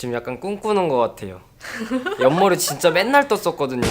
지금 약간 꿈꾸는 것 같아요. 옆머리 진짜 맨날 떴었거든요.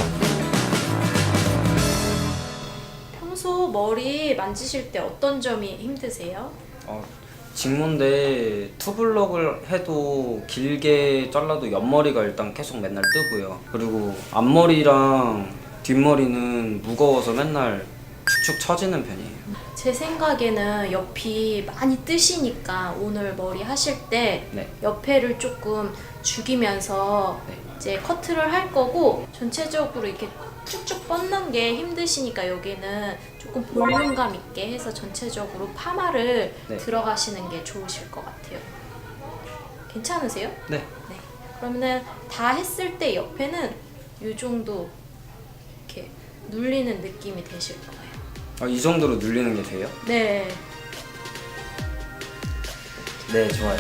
평소 머리 만지실 때 어떤 점이 힘드세요? 어, 직무인데 투블럭을 해도 길게 잘라도 옆머리가 일단 계속 맨날 뜨고요. 그리고 앞머리랑 뒷머리는 무거워서 맨날 축축 처지는 편이에요. 제 생각에는 옆이 많이 뜨시니까 오늘 머리 하실 때 네. 옆에를 조금 죽이면서 네. 이제 커트를 할 거고 전체적으로 이렇게 쭉쭉 뻗는 게 힘드시니까 여기는 조금 볼륨감 있게 해서 전체적으로 파마를 네. 들어가시는 게 좋으실 것 같아요. 괜찮으세요? 네. 네. 그러면은 다 했을 때 옆에는 이 정도 이렇게 눌리는 느낌이 되실 거예요. 아, 이 정도로 눌리는 게 돼요? 네. 네, 좋아요.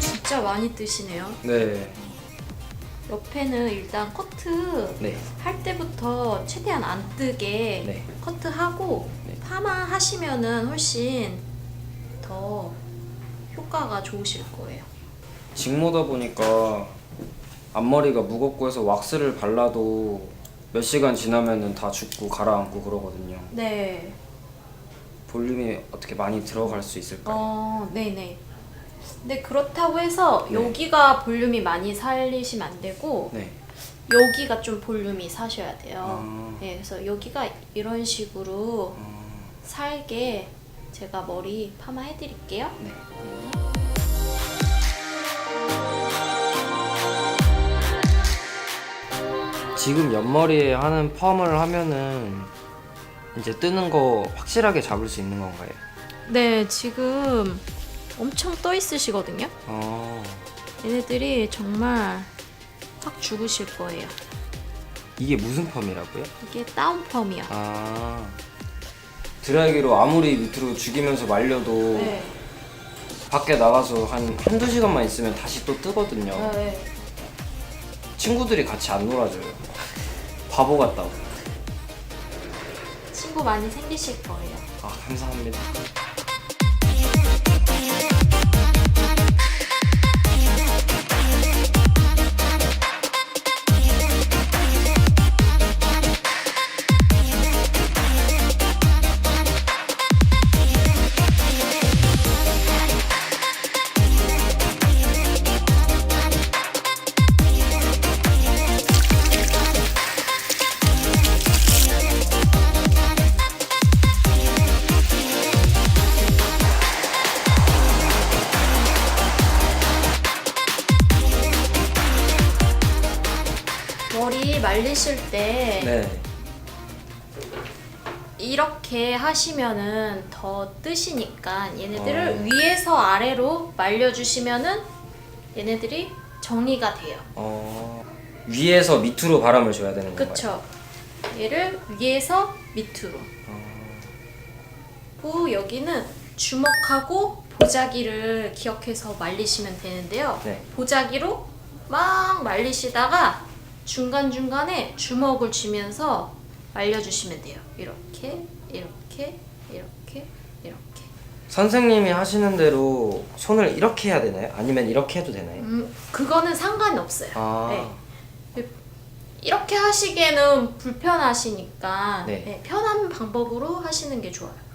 진짜 많이 뜨시네요. 네. 옆에는 일단 커트 네. 할 때부터 최대한 안 뜨게 네. 커트하고 네. 파마 하시면은 훨씬 더 효과가 좋으실 거예요. 직모다 보니까 앞머리가 무겁고 해서 왁스를 발라도 몇 시간 지나면은 다 죽고 가라앉고 그러거든요. 네. 볼륨이 어떻게 많이 들어갈 수 있을까요? 어, 네네. 근데 그렇다고 해서 네. 여기가 볼륨이 많이 살리시면 안 되고 네. 여기가 좀 볼륨이 사셔야 돼요. 아. 네, 그래서 여기가 이런 식으로 어, 살게 제가 머리 파마 해드릴게요. 네. 지금 옆머리에 하는 펌을 하면은 이제 뜨는 거 확실하게 잡을 수 있는 건가요? 네, 지금 엄청 떠 있으시거든요. 어, 얘네들이 정말 확 죽으실 거예요. 이게 무슨 펌이라고요? 이게 다운 펌이요. 아, 드라이기로 아무리 밑으로 죽이면서 말려도 네. 밖에 나가서 한 한두 시간만 있으면 다시 또 뜨거든요. 네. 친구들이 같이 안 놀아줘요. 바보 같다고. 친구 많이 생기실 거예요. 아, 감사합니다. 말리실 때 네. 이렇게 하시면은 더 뜨시니까 얘네들을 어. 위에서 아래로 말려주시면은 얘네들이 정리가 돼요. 어, 위에서 밑으로 바람을 줘야 되는 건가요? 그쵸? 얘를 위에서 밑으로. 그 여기는 주먹하고 보자기를 기억해서 말리시면 되는데요. 네. 보자기로 막 말리시다가 중간중간에 주먹을 쥐면서 말려주시면 돼요. 이렇게, 이렇게, 이렇게, 이렇게. 선생님이 하시는 대로 손을 이렇게 해야 되나요? 아니면 이렇게 해도 되나요? 음, 그거는 상관이 없어요. 아, 네. 이렇게 하시기에는 불편하시니까 네. 네, 편한 방법으로 하시는 게 좋아요.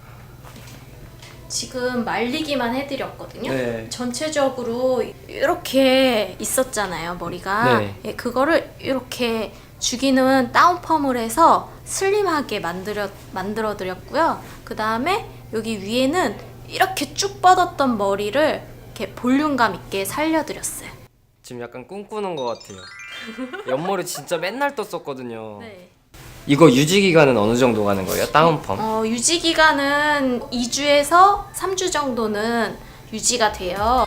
지금 말리기만 해드렸거든요. 네. 전체적으로 이렇게 있었잖아요, 머리가. 네. 예, 그거를 이렇게 죽이는 다운펌을 해서 슬림하게 만들어, 만들어 드렸고요. 그 다음에 여기 위에는 이렇게 쭉 뻗었던 머리를 이렇게 볼륨감 있게 살려드렸어요. 지금 약간 꿈꾸는 것 같아요. 옆머리 진짜 맨날 떴었거든요. 네. 이거 유지 기간은 어느 정도 가는 거예요? 다운펌? 어, 유지 기간은 2주에서 3주 정도는 유지가 돼요.